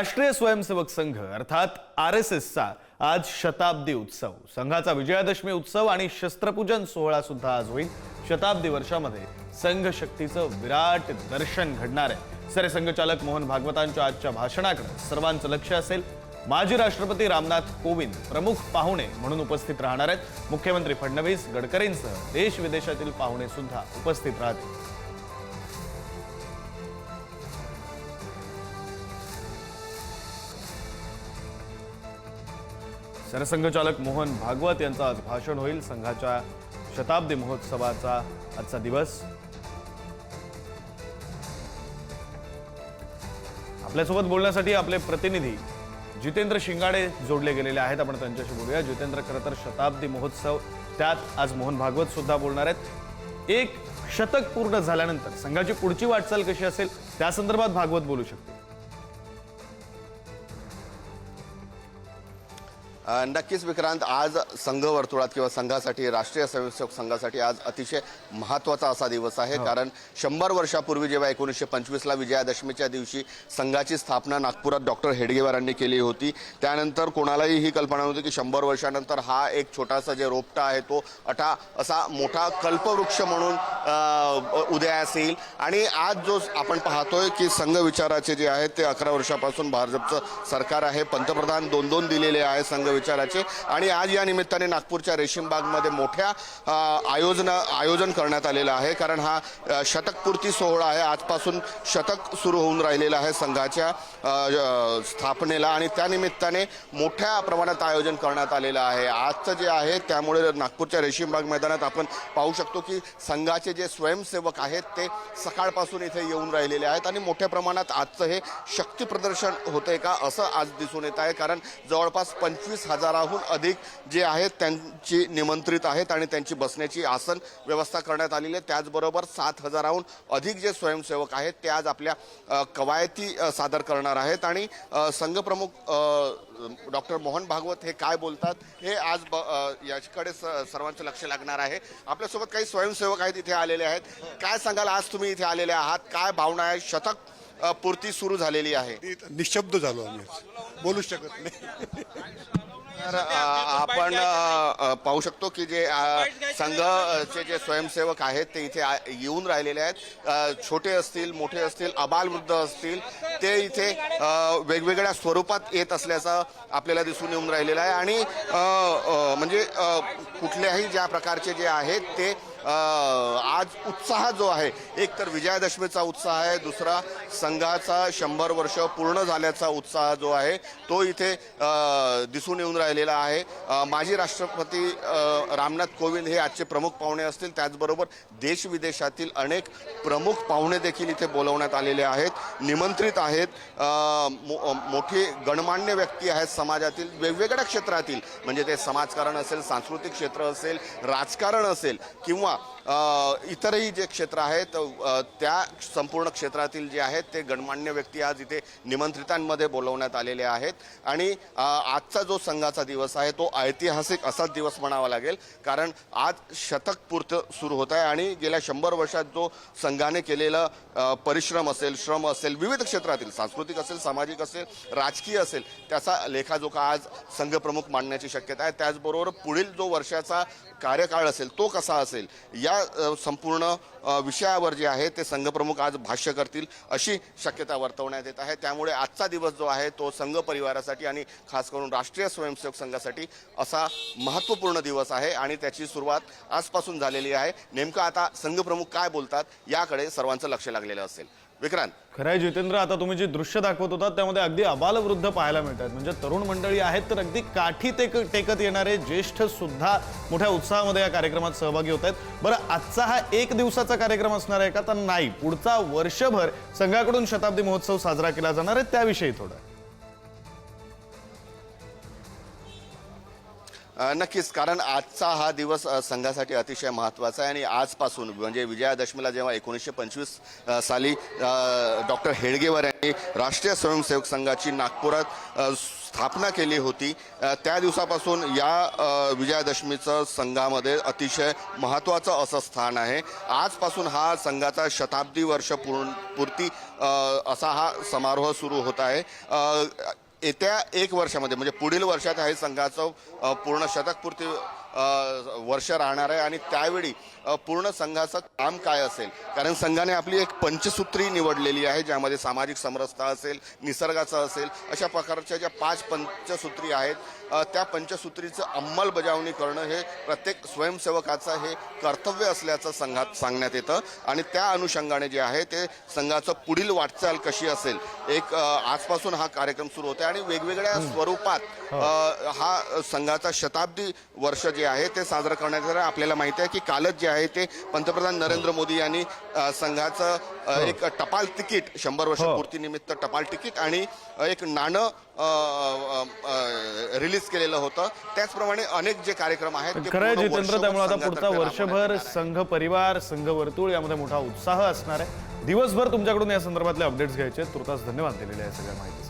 राष्ट्रीय स्वयंसेवक संघ अर्थात R S एसचा आज शताब्दी उत्सव. संघाचा विजयादशमी उत्सव आणि शस्त्रपूजन सोहळा सुद्धा आज होईल. शताब्दी वर्षामध्ये संघ शक्तीचं विराट दर्शन घडणार आहे. सरसंघचालक मोहन भागवतांच्या आजच्या भाषणाकडे सर्वांचं लक्ष असेल. माजी राष्ट्रपती रामनाथ कोविंद प्रमुख पाहुणे म्हणून उपस्थित राहणार आहेत. मुख्यमंत्री फडणवीस गडकरींसह देश विदेशातील पाहुणे सुद्धा उपस्थित राहतील. सरसंघचालक मोहन भागवत यांचं आज भाषण होईल. संघाच्या शताब्दी महोत्सवाचा आजचा दिवस. आपल्यासोबत बोलण्यासाठी आपले प्रतिनिधी जितेंद्र शिंगाडे जोडले गेलेले आहेत. आपण त्यांच्याशी बोलूया. जितेंद्र खरं तर शताब्दी महोत्सव त्यात आज मोहन भागवत सुद्धा बोलणार आहेत. एक शतक पूर्ण झाल्यानंतर संघाची पुढची वाटचाल कशी असेल त्या संदर्भात भागवत बोलू शकते. नक्कीच विक्रांत आज संघ वर्तुळात किंवा संघासाठी राष्ट्रीय स्वयंसेवक संघासाठी आज अतिशय महत्त्वाचा असा दिवस आहे. कारण शंभर वर्षापूर्वी जेव्हा एकोणीसशे पंचवीसला विजयादशमीच्या दिवशी संघाची स्थापना नागपुरात डॉक्टर हेडगेवारांनी केली होती त्यानंतर कोणालाही ही कल्पना नव्हती की शंभर वर्षानंतर हा एक छोटासा जे रोपटा आहे तो अटा असा मोठा कल्पवृक्ष म्हणून उदयास येईल. आणि आज जो आपण पाहतोय की संघ विचाराचे जे आहेत ते अकरा वर्षापासून भाजपचं सरकार आहे. पंतप्रधान दोन दोन दिलेले आहे संघ विचाराचे. आणि आज या निमित्ताने नागपूरच्या रेशीमबागमध्ये मोठ्या आयोजन आयोजन करण्यात आलेलं आहे. कारण हा शतकपूर्ती सोहळा आहे. आजपासून शतक सुरू होऊन राहिलेला आहे संघाच्या स्थापनेला. आणि त्यानिमित्ताने मोठ्या प्रमाणात आयोजन करण्यात आलेलं आहे. आजचं जे आहे त्यामुळे नागपूरच्या रेशीमबाग मैदानात आपण पाहू शकतो की संघाचे जे स्वयंसेवक आहेत ते सकाळपासून इथे येऊन राहिलेले आहेत. आणि मोठ्या प्रमाणात आजचं हे शक्ती प्रदर्शन होतंय का असं आज दिसून येत आहे. कारण जवळपास पंचवीस हजाराहून अधिक जे आहेत त्यांची निमंत्रित आहेत आणि त्यांची बसण्याची आसन व्यवस्था करण्यात आलेली आहे. त्याचबरोबर सात हजाराहून अधिक जे स्वयंसेवक आहेत ते आज आपल्या कवायती सादर करणार आहेत. आणि संघप्रमुख डॉक्टर मोहन भागवत हे काय बोलतात हे आज ब- याच्याकडे स- सर्वांचं लक्ष लागणार आहे. आपल्यासोबत काही स्वयंसेवक आहेत इथे आलेले आहेत. काय सांगाल? आज तुम्ही इथे आलेले आहात. काय भावना आहे? शतक पूर्ती सुरू झालेली आहे. निशब्द झालो आम्ही. बोलू शकत नाही. तर आपण पाहू शकतो की जे संघचे जे स्वयंसेवक आहेत ते इथे येऊन राहिलेले आहेत. छोटे असतील मोठे असतील अबालवृद्ध असतील ते इथे वेगवेगळ्या स्वरूपात येत असल्याचं आपल्याला दिसून येऊन राहिलेलं आहे. आणि म्हणजे कुठल्याही ज्या प्रकारचे जे आहेत ते आज उत्साह जो आहे एक तर विजयादशमीचा उत्साह आहे दुसरा संघाचा शंभर वर्ष पूर्ण झाल्याचा उत्साह जो आहे तो इथे दिसून येऊन आलेला आहे. माजी राष्ट्रपती रामनाथ कोविंद हे आजचे प्रमुख पाहुणे असतील. त्याचबरोबर देश विदेशातील अनेक प्रमुख पाहुणे देखील इथे बोलवण्यात आलेले आहेत. निमंत्रित आहेत. मो- मोठी गणमान्य व्यक्ती आहेत समाजातील वेगवेगळ्या क्षेत्रातील. म्हणजे ते समाजकारण असेल सांस्कृतिक क्षेत्र असेल राजकारण असेल किंवा इतरही जे क्षेत्र आहेत त्या संपूर्ण क्षेत्रातील जे आहेत ते गणमान्य व्यक्ती आज इथे निमंत्रितांमध्ये बोलवण्यात आलेले आहेत. आणि आजचा जो संघाचा दिवस आहे. तो ऐतिहासिक असाच दिवस म्हणावा लागेल. कारण आज शतक सुरू होत आहे आणि गेल्या शंभर वर्षात जो संघाने केलेला परिश्रम असेल श्रम असेल विविध क्षेत्रातील सांस्कृतिक असेल सामाजिक असेल राजकीय असेल त्याचा लेखाजोखा आज संघप्रमुख मांडण्याची शक्यता आहे. त्याचबरोबर पुढील जो वर्षाचा कार्यकाळ असेल तो कसा असेल या संपूर्ण विषयावर जे आहे ते संघप्रमुख आज भाष्य करतील अशी शक्यता वर्तवण्यात येत आहे. त्यामुळे आजचा दिवस जो आहे तो संघ परिवारासाठी आणि खास करून राष्ट्रीय स्वयंसेवक संघासाठी असा महत्त्वपूर्ण दिवस आहे आणि त्याची सुरुवात आजपासून झालेली आहे. नेमकं आता संघप्रमुख काय बोलतात याकडे सर्वांचं लक्ष लागलेलं असेल. विक्रांत. खरंय जितेंद्र आता तुम्ही जी दृश्य दाखवत होता त्यामध्ये अगदी अबालवृद्ध पाहायला मिळतात. म्हणजे तरुण मंडळी आहेत तर अगदी काठी ते टेकत येणारे ज्येष्ठ सुद्धा मोठ्या उत्साहामध्ये या कार्यक्रमात सहभागी होत आहेत. बरं आजचा हा एक दिवसाचा कार्यक्रम असणार आहे का? तर नाही. पुढचा वर्षभर संघाकडून शताब्दी महोत्सव साजरा केला जाणार आहे. त्याविषयी थोडं. नक्कीच. कारण आजचा हा दिवस संघासाठी अतिशय महत्त्वाचा आहे आणि आजपासून म्हणजे विजयादशमीला जेव्हा एकोणीसशे पंचवीस साली डॉक्टर हेडगेवार यांनी राष्ट्रीय स्वयंसेवक संघाची नागपुरात स्थापना केली होती त्या दिवसापासून या विजयादशमीचं संघामध्ये अतिशय महत्त्वाचं असं स्थान आहे. आजपासून हा संघाचा शताब्दी वर्ष पूर्ण पूर्ती असा हा समारोह सुरू होत आहे. येत्या एक वर्षामध्ये म्हणजे पुढील वर्षात हे संघाचं पूर्ण शतकपूर्ती वर्ष राहणार आहे आणि त्यावेळी पूर्ण संघाचं काम काय असेल? कारण संघाने आपली एक पंचसूत्री निवडलेली आहे ज्यामध्ये सामाजिक समरसता असेल निसर्गाचं असेल अशा प्रकारच्या ज्या पाच पंचसूत्री आहेत त्या पंचसूत्रीचं अंमलबजावणी करणं हे प्रत्येक स्वयंसेवकाचं हे कर्तव्य असल्याचं संघात सांगण्यात येतं. आणि त्या अनुषंगाने जे आहे ते संघाचं पुढील वाटचाल कशी असेल? एक आजपासून हा कार्यक्रम सुरू होते आणि वेगवेगळ्या स्वरूपात अ, हा संघाचा शताब्दी वर्ष जे आहे ते साजरं आहे. आपल्याला माहिती आहे की कालच जे आहे ते पंतप्रधान नरेंद्र मोदी यांनी संघाचं अ, एक टपाल तिकीट शंभर वर्ष हो. पूर्तीनिमित्त टपाल तिकीट आणि एक नाणं रिलीज केलेलं होतं त्याचप्रमाणे अनेक जे कार्यक्रम आहेत त्यामुळे आता पुढचा वर्षभर. संघ परिवार संघ वर्तुळ यामध्ये मोठा उत्साह असणार आहे दिवसभर तुमच्याकडून या संदर्भातले अपडेट्स घ्यायचे. तुर्तास धन्यवाद दिलेले आहे सगळ्या माहितीसाठी